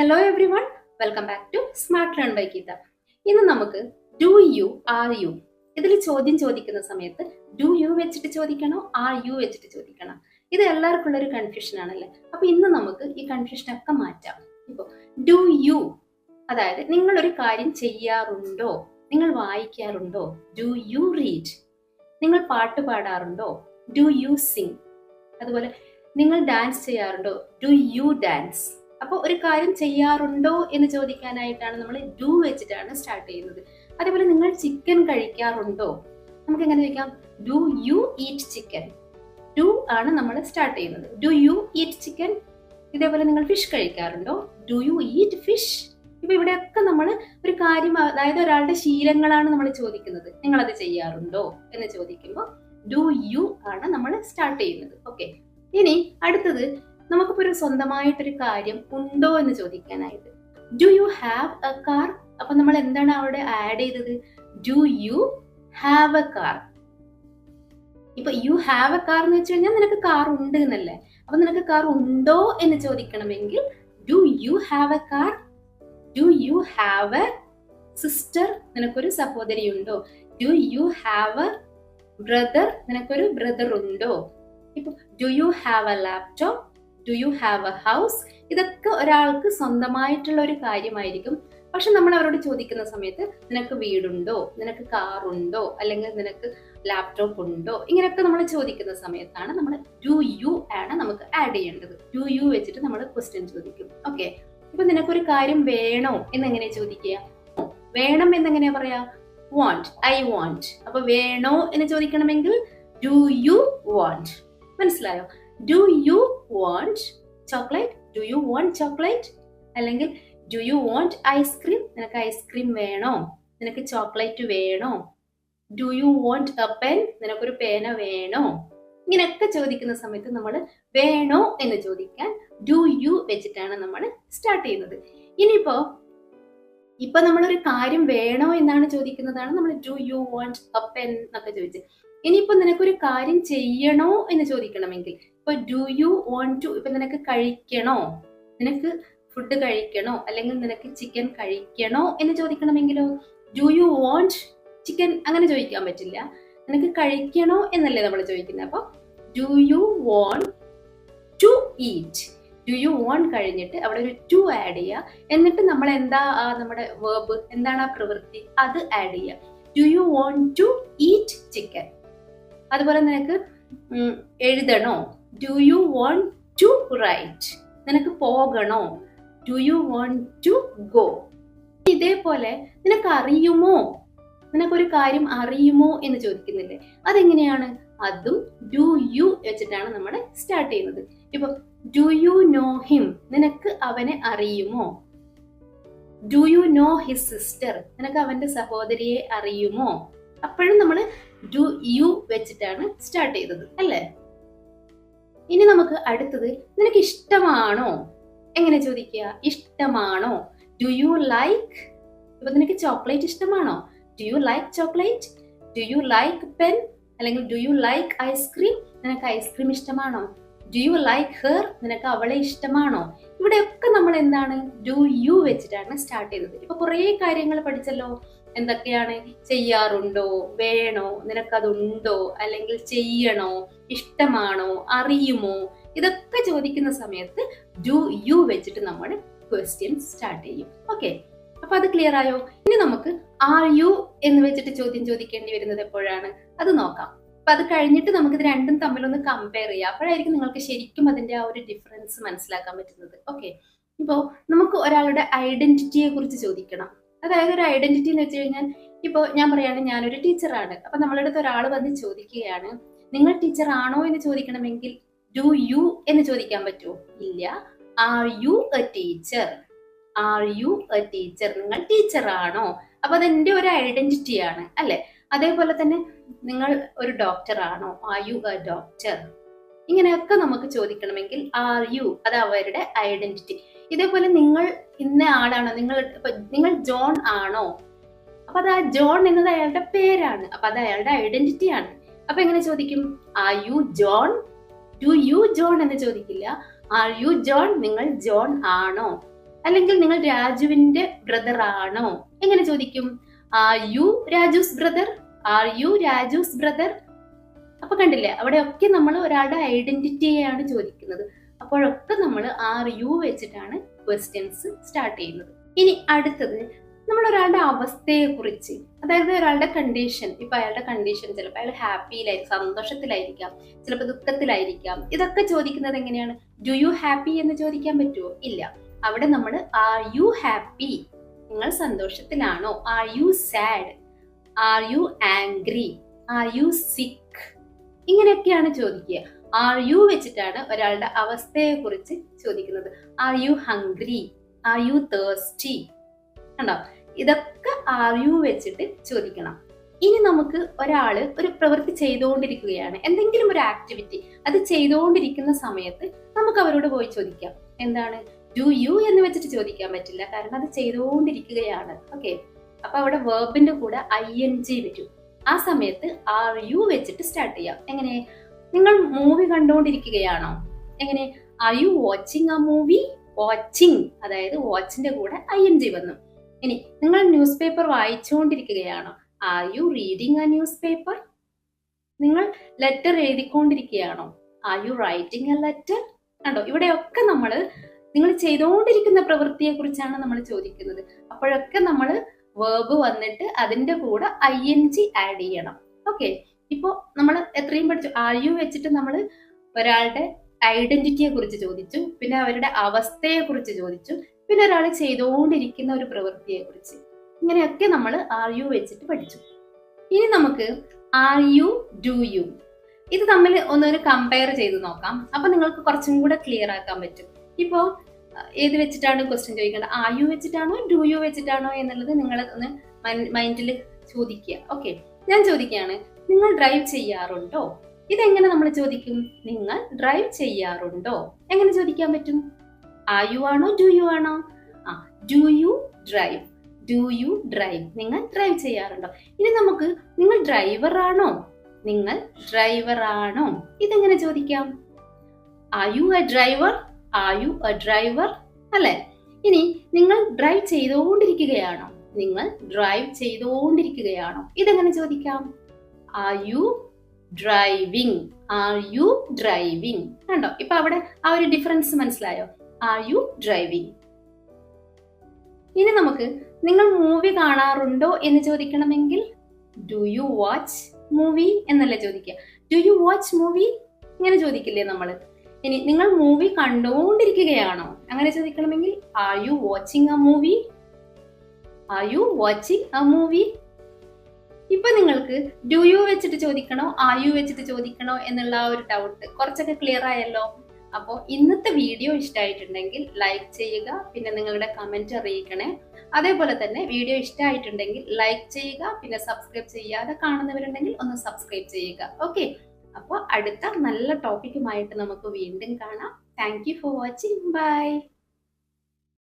Hello every one welcome back to smart learn by Geetha ഇന്ന് നമുക്ക് do you are you ഇതിൽ ചോദ്യം ചോദിക്കുന്ന സമയത്ത് ഡു യു വെച്ചിട്ട് ചോദിക്കണോ ആർ യു വെച്ചിട്ട് ചോദിക്കണം? ഇത് എല്ലാവർക്കും ഉള്ള ഒരു കൺഫ്യൂഷൻ ആണല്ലേ? അപ്പൊ ഇന്ന് നമുക്ക് ഈ കൺഫ്യൂഷൻ ഒക്കെ മാറ്റാം. ഇപ്പൊ ഡു യു അതായത് നിങ്ങൾ ഒരു കാര്യം ചെയ്യാറുണ്ടോ? നിങ്ങൾ വായിക്കാറുണ്ടോ? ഡു യു റീഡ് നിങ്ങൾ പാട്ട് പാടാറുണ്ടോ? ഡു യു സിംഗ് അതുപോലെ നിങ്ങൾ ഡാൻസ് ചെയ്യാറുണ്ടോ? ഡു യു ഡാൻസ് അപ്പോൾ ഒരു കാര്യം ചെയ്യാറുണ്ടോ എന്ന് ചോദിക്കാനായിട്ടാണ് നമ്മൾ ഡു വെച്ചിട്ടാണ് സ്റ്റാർട്ട് ചെയ്യുന്നത്. അതേപോലെ നിങ്ങൾ ചിക്കൻ കഴിക്കാറുണ്ടോ? നമുക്ക് എങ്ങനെ ചോദിക്കാം? Do you eat chicken do ആണ് നമ്മൾ സ്റ്റാർട്ട് ചെയ്യുന്നത്. ഡു യു ഈറ്റ് ചിക്കൻ ഇതേപോലെ നിങ്ങൾ ഫിഷ് കഴിക്കാറുണ്ടോ? ഡു യു ഈറ്റ് ഫിഷ് ഇപ്പൊ ഇവിടെയൊക്കെ നമ്മൾ ഒരു കാര്യം അതായത് ഒരാളുടെ ശീലങ്ങളാണ് നമ്മൾ ചോദിക്കുന്നത്. നിങ്ങൾ അത് ചെയ്യാറുണ്ടോ എന്ന് ചോദിക്കുമ്പോൾ ഡു യു ആണ് നമ്മൾ സ്റ്റാർട്ട് ചെയ്യുന്നത്. ഓക്കെ ഇനി അടുത്തത് നമുക്കിപ്പോ ഒരു സ്വന്തമായിട്ടൊരു കാര്യം ഉണ്ടോ എന്ന് ചോദിക്കാനായിട്ട്. Do you have a car അപ്പൊ നമ്മൾ എന്താണ് അവിടെ ആഡ് ചെയ്തത്? Do you have a car ഇപ്പൊ യു ഹാവ് എ കാർ എന്ന് വെച്ച് കഴിഞ്ഞാൽ നിനക്ക് കാർ ഉണ്ട് എന്നല്ലേ? അപ്പൊ നിനക്ക് കാർ ഉണ്ടോ എന്ന് ചോദിക്കണമെങ്കിൽ do you have a car do you have a sister നിനക്കൊരു സഹോദരി ഉണ്ടോ? Do you have a brother നിനക്കൊരു ബ്രദർ ഉണ്ടോ? ഇപ്പൊ do you have a laptop do you have a house ഇതൊക്കെ ഒരാൾക്ക് സ്വന്തമായിട്ടുള്ള ഒരു കാര്യമായിരിക്കും. പക്ഷെ നമ്മൾ അവരോട് ചോദിക്കുന്ന സമയത്ത് നിനക്ക് വീടുണ്ടോ? നിനക്ക് കാറുണ്ടോ? അല്ലെങ്കിൽ നിനക്ക് ലാപ്ടോപ്പ് ഉണ്ടോ? ഇങ്ങനെയൊക്കെ നമ്മൾ ചോദിക്കുന്ന സമയത്താണ് നമ്മൾ ഡു യു ആണ് നമുക്ക് ആഡ് ചെയ്യേണ്ടത്. ഡു യു വെച്ചിട്ട് നമ്മൾ ക്വസ്റ്റ്യൻ ചോദിക്കും. ഓക്കെ ഇപ്പൊ നിനക്കൊരു കാര്യം വേണോ എന്നെങ്ങനെ ചോദിക്കുക? വേണം എന്നെങ്ങനെയാ പറയാ? വാണ്ട് ഐ വാണ്ട് അപ്പൊ വേണോ എന്ന് ചോദിക്കണമെങ്കിൽ ഡു യു വാണ്ട് മനസ്സിലായോ? Do you want chocolate do you want chocolate അല്ലെങ്കിൽ do you want ice cream നിനക്ക് ഐസ്ക്രീം വേണോ? നിനക്ക് ചോക്ലേറ്റ് വേണോ? Do you want a pen നിനക്കൊരു പേന വേണോ? ഇങ്ങനെയൊക്കെ ചോദിക്കുന്ന സമയത്ത് നമ്മൾ വേണോ എന്ന് ചോദിക്കാൻ ഡു യു വെച്ചിട്ടാണ് നമ്മൾ സ്റ്റാർട്ട് ചെയ്യുന്നത്. ഇനിയിപ്പോ ഇപ്പൊ നമ്മളൊരു കാര്യം വേണോ എന്നാണ് ചോദിക്കുന്നതാണ് നമ്മൾ do you want a pen എന്നൊക്കെ ചോദിച്ചത്. ഇനിയിപ്പോ നിനക്കൊരു കാര്യം ചെയ്യണോ എന്ന് ചോദിക്കണമെങ്കിൽ ഇപ്പൊ ഡു യു വോണ്ട് ടു ഇപ്പൊ നിനക്ക് കഴിക്കണോ? നിനക്ക് ഫുഡ് കഴിക്കണോ? അല്ലെങ്കിൽ നിനക്ക് ചിക്കൻ കഴിക്കണോ എന്ന് ചോദിക്കണമെങ്കിലോ? ഡു യു വോണ്ട് ചിക്കൻ അങ്ങനെ ചോദിക്കാൻ പറ്റില്ല. നിനക്ക് കഴിക്കണോ എന്നല്ലേ നമ്മൾ ചോദിക്കുന്നത്. അപ്പൊ do you want to eat do you want കഴിഞ്ഞിട്ട് അവിടെ ഒരു ടു ആഡ് ചെയ്യുക. എന്നിട്ട് നമ്മൾ എന്താ നമ്മുടെ വേർബ് എന്താണ് ആ പ്രവൃത്തി? അത് ആഡ് ചെയ്യുക. Do you want to eat chicken അതുപോലെ നിനക്ക് എഴുതണോ? Do you want to write നിനക്ക് പോകണോ? Do you want to go ഇതേപോലെ നിനക്ക് അറിയുമോ നിനക്കൊരു കാര്യം അറിയുമോ എന്ന് ചോദിക്കുന്നില്ലേ? അതെങ്ങനെയാണ്? അതും ഡു യു വെച്ചിട്ടാണ് നമ്മൾ സ്റ്റാർട്ട് ചെയ്യുന്നത്. ഇപ്പൊ ഡു യു നോ ഹിം നിനക്ക് അവനെ അറിയുമോ? Do you know his sister നിനക്ക് അവന്റെ സഹോദരിയെ അറിയുമോ? അപ്പോഴും നമ്മൾ ഡു യു വെച്ചിട്ടാണ് സ്റ്റാർട്ട് ചെയ്തത് അല്ലേ? ഇനി നമുക്ക് അടുത്തത് നിനക്ക് ഇഷ്ടമാണോ എങ്ങനെ ചോദിക്കുക? ഇഷ്ടമാണോ? ഡു യു ലൈക്ക് ഇപ്പൊ നിനക്ക് ചോക്ലേറ്റ് ഇഷ്ടമാണോ? Do you like chocolate do you like pen അല്ലെങ്കിൽ do you like ice cream നിനക്ക് ഐസ്ക്രീം ഇഷ്ടമാണോ? ഡു യു ലൈക്ക് ഹെർ നിനക്ക് അവളെ ഇഷ്ടമാണോ? ഇവിടെയൊക്കെ നമ്മൾ എന്താണ് ഡു യു വെച്ചിട്ടാണ് സ്റ്റാർട്ട് ചെയ്തത്. ഇപ്പൊ കുറേ കാര്യങ്ങൾ പഠിച്ചല്ലോ. എന്തൊക്കെയാണ് ചെയ്യാറുണ്ടോ? വേണോ? നിനക്കതുണ്ടോ? അല്ലെങ്കിൽ ചെയ്യണോ? ഇഷ്ടമാണോ? അറിയുമോ? ഇതൊക്കെ ചോദിക്കുന്ന സമയത്ത് ഡു യു വെച്ചിട്ട് നമ്മൾ ക്വസ്റ്റ്യൻ സ്റ്റാർട്ട് ചെയ്യും. ഓക്കെ അപ്പൊ അത് ക്ലിയർ ആയോ? ഇനി നമുക്ക് ആർ യു എന്ന് വെച്ചിട്ട് ചോദ്യം ചോദിക്കേണ്ടി വരുന്നത് എപ്പോഴാണ്? അത് നോക്കാം. അപ്പൊ അത് കഴിഞ്ഞിട്ട് നമുക്ക് ഇത് രണ്ടും തമ്മിലൊന്ന് കമ്പയർ ചെയ്യാം. അപ്പോഴായിരിക്കും നിങ്ങൾക്ക് ശരിക്കും അതിന്റെ ആ ഒരു ഡിഫറൻസ് മനസ്സിലാക്കാൻ പറ്റുന്നത്. ഓക്കെ ഇപ്പോ നമുക്ക് ഒരാളുടെ ഐഡന്റിറ്റിയെ കുറിച്ച് ചോദിക്കണം. അതായത് ഒരു ഐഡന്റിറ്റി എന്ന് വെച്ച് കഴിഞ്ഞാൽ ഇപ്പോൾ ഞാൻ പറയുകയാണ് ഞാനൊരു ടീച്ചറാണ് അപ്പൊ നമ്മളുടെ അടുത്ത് ഒരാൾ വന്ന് ചോദിക്കുകയാണ് നിങ്ങൾ ടീച്ചർ ആണോ എന്ന് ചോദിക്കണമെങ്കിൽ ഡു യു എന്ന് ചോദിക്കാൻ പറ്റുമോ? ഇല്ല. Are you a teacher are you a teacher നിങ്ങൾ ടീച്ചർ ആണോ? അപ്പൊ അതെന്റെ ഒരു ഐഡന്റിറ്റിയാണ് അല്ലെ? അതേപോലെ തന്നെ നിങ്ങൾ ഒരു ഡോക്ടർ ആണോ? ആർ യു എ ഡോക്ടർ ഇങ്ങനെയൊക്കെ നമുക്ക് ചോദിക്കണമെങ്കിൽ ആർ യു അത് അവരുടെ ഐഡന്റിറ്റി ഇതേപോലെ നിങ്ങൾ ഇന്ന ആളാണോ? നിങ്ങൾ നിങ്ങൾ ജോൺ ആണോ? അപ്പൊ അത് ആ ജോൺ എന്നത് അയാളുടെ പേരാണ്. അപ്പൊ അത് അയാളുടെ ഐഡന്റിറ്റി ആണ്. അപ്പൊ എങ്ങനെ ചോദിക്കും? Are you John to you John എന്ന് ചോദിക്കില്ല. ആർ യു ജോൺ നിങ്ങൾ ജോൺ ആണോ? അല്ലെങ്കിൽ നിങ്ങൾ രാജുവിന്റെ ബ്രദർ ആണോ? എങ്ങനെ ചോദിക്കും? Are you Raju's brother are you Raju's brother അപ്പൊ കണ്ടില്ലേ? അവിടെയൊക്കെ നമ്മൾ ഒരാളുടെ ഐഡന്റിറ്റിയെയാണ് ചോദിക്കുന്നത്. അപ്പോഴൊക്കെ നമ്മൾ ആർ യു വെച്ചിട്ടാണ് ക്വസ്റ്റ്യൻസ് സ്റ്റാർട്ട് ചെയ്യുന്നത്. ഇനി അടുത്തത് നമ്മൾ ഒരാളുടെ അവസ്ഥയെ കുറിച്ച് അതായത് ഒരാളുടെ കണ്ടീഷൻ ഇപ്പൊ അയാളുടെ കണ്ടീഷൻ ചിലപ്പോൾ അയാൾ ഹാപ്പിയിലായിരിക്കും സന്തോഷത്തിലായിരിക്കാം ചിലപ്പോൾ ദുഃഖത്തിലായിരിക്കാം. ഇതൊക്കെ ചോദിക്കുന്നത് എങ്ങനെയാണ്? ഡു യു ഹാപ്പി എന്ന് ചോദിക്കാൻ പറ്റുമോ ഇല്ല. അവിടെ നമ്മൾ ആർ യു ഹാപ്പി നിങ്ങൾ സന്തോഷത്തിലാണോ? Are you sad are you angry are you sick ഇങ്ങനെയൊക്കെയാണ് ചോദിക്കുക. ആർ യു വെച്ചിട്ടാണ് ഒരാളുടെ അവസ്ഥയെ കുറിച്ച് ചോദിക്കുന്നത്. Are you hungry are you thirsty കണ്ടോ? ഇതൊക്കെ ആർ യു വെച്ചിട്ട് ചോദിക്കണം. ഇനി നമുക്ക് ഒരാൾ ഒരു പ്രവൃത്തി ചെയ്തുകൊണ്ടിരിക്കുകയാണ്. എന്തെങ്കിലും ഒരു ആക്ടിവിറ്റി അത് ചെയ്തുകൊണ്ടിരിക്കുന്ന സമയത്ത് നമുക്ക് അവരോട് പോയി ചോദിക്കാം. എന്താണ്? ഡു യു എന്ന് വെച്ചിട്ട് ചോദിക്കാൻ പറ്റില്ല. കാരണം അത് ചെയ്തുകൊണ്ടിരിക്കുകയാണ്. ഓക്കെ അപ്പൊ അവിടെ വേർബിന്റെ കൂടെ ഐ എൻ ജി വരും ആ സമയത്ത് ആർ യു വെച്ചിട്ട് സ്റ്റാർട്ട് ചെയ്യാം. എങ്ങനെ? നിങ്ങൾ മൂവി കണ്ടുകൊണ്ടിരിക്കുകയാണോ? എങ്ങനെ? I you watching a movie watching അതായത് വാച്ചിന്റെ കൂടെ ഐ എൻ ജി വന്നു. ഇനി നിങ്ങൾ news paper വായിച്ചുകൊണ്ടിരിക്കുകയാണോ? Are you reading a news paper നിങ്ങൾ letter എഴുതിക്കൊണ്ടിരിക്കുകയാണോ? Are you writing a letter കണ്ടോ? ഇവിടെയൊക്കെ നമ്മൾ നിങ്ങൾ ചെയ്തുകൊണ്ടിരിക്കുന്ന പ്രവൃത്തിയെ കുറിച്ചാണ് നമ്മൾ ചോദിക്കുന്നത്. അപ്പോഴൊക്കെ നമ്മൾ വേർബ് വന്നിട്ട് അതിന്റെ കൂടെ ഐ എൻ ജി ആഡ് ചെയ്യണം. ഓക്കെ ഇപ്പോൾ നമ്മൾ എത്രയും പഠിച്ചു. ആയു വെച്ചിട്ട് നമ്മൾ ഒരാളുടെ ഐഡന്റിറ്റിയെ കുറിച്ച് ചോദിച്ചു. പിന്നെ അവരുടെ അവസ്ഥയെ കുറിച്ച് ചോദിച്ചു. പിന്നെ ഒരാൾ ചെയ്തുകൊണ്ടിരിക്കുന്ന ഒരു പ്രവൃത്തിയെ കുറിച്ച്. ഇങ്ങനെയൊക്കെ നമ്മൾ ആർ യു വെച്ചിട്ട് പഠിച്ചു. ഇനി നമുക്ക് ആർ യു ഡു യു. ഇത് തമ്മിൽ ഒന്നൊരു കമ്പയർ ചെയ്ത് നോക്കാം. അപ്പൊ നിങ്ങൾക്ക് കുറച്ചും കൂടെ ക്ലിയർ ആക്കാൻ പറ്റും. ഇപ്പോ ഏത് വെച്ചിട്ടാണ് ക്വസ്റ്റ്യൻ ചോദിക്കേണ്ടത്? ആർ യു വെച്ചിട്ടാണോ ഡു യു വെച്ചിട്ടാണോ എന്നുള്ളത് നിങ്ങൾ ഒന്ന് മൈൻഡിൽ ചോദിക്കുക. ഓക്കെ ഞാൻ ചോദിക്കുകയാണ് നിങ്ങൾ ഡ്രൈവ് ചെയ്യാറുണ്ടോ? ഇതെങ്ങനെ നമ്മൾ ചോദിക്കും? നിങ്ങൾ ഡ്രൈവ് ചെയ്യാറുണ്ടോ? എങ്ങനെ ചോദിക്കാൻ പറ്റും? ആ യു ആണോ? ഡു യു ആണോ? ആ do you drive do you drive നിങ്ങൾ ഡ്രൈവ് ചെയ്യാറുണ്ടോ? ഇനി നമുക്ക് നിങ്ങൾ ഡ്രൈവർ ആണോ? നിങ്ങൾ ഡ്രൈവർ ആണോ? ഇതെങ്ങനെ ചോദിക്കാം? Are you a driver are you a driver അല്ലെ? ഇനി നിങ്ങൾ ഡ്രൈവ് ചെയ്തുകൊണ്ടിരിക്കുകയാണോ? നിങ്ങൾ ഡ്രൈവ് ചെയ്തുകൊണ്ടിരിക്കുകയാണോ? ഇതെങ്ങനെ ചോദിക്കാം? Are you driving are you driving കണ്ടോ? ഇപ്പൊ അവിടെ ആ ഒരു ഡിഫറൻസ് മനസ്സിലായോ? ആർ യു ഡ്രൈവിംഗ് ഇനി നമുക്ക് നിങ്ങൾ മൂവി കാണാറുണ്ടോ എന്ന് ചോദിക്കണമെങ്കിൽ ഡു യു വാച്ച് മൂവി എന്നല്ല ചോദിക്കുക? ഡു യു വാച്ച് മൂവി ഇങ്ങനെ ചോദിക്കില്ലേ നമ്മൾ ഇനി നിങ്ങൾ മൂവി കണ്ടുകൊണ്ടിരിക്കുകയാണോ അങ്ങനെ ചോദിക്കണമെങ്കിൽ are you watching a movie are you watching a movie ഇപ്പൊ നിങ്ങൾക്ക് ഡു യു വെച്ചിട്ട് ചോദിക്കണോ? ആർ യു വെച്ചിട്ട് ചോദിക്കണോ? എന്നുള്ള ആ ഒരു ഡൗട്ട് കുറച്ചൊക്കെ ക്ലിയർ ആയല്ലോ. അപ്പോൾ ഇന്നത്തെ വീഡിയോ ഇഷ്ടമായിട്ടുണ്ടെങ്കിൽ ലൈക്ക് ചെയ്യുക പിന്നെ നിങ്ങളുടെ കമന്റ് അറിയിക്കണേ. അതേപോലെ തന്നെ വീഡിയോ ഇഷ്ടമായിട്ടുണ്ടെങ്കിൽ ലൈക്ക് ചെയ്യുക പിന്നെ സബ്സ്ക്രൈബ് ചെയ്യാതെ കാണുന്നവരുണ്ടെങ്കിൽ ഒന്ന് സബ്സ്ക്രൈബ് ചെയ്യുക. ഓക്കെ അപ്പോൾ അടുത്ത നല്ല ടോപ്പിക്കുമായിട്ട് നമുക്ക് വീണ്ടും കാണാം. Thank for watching bye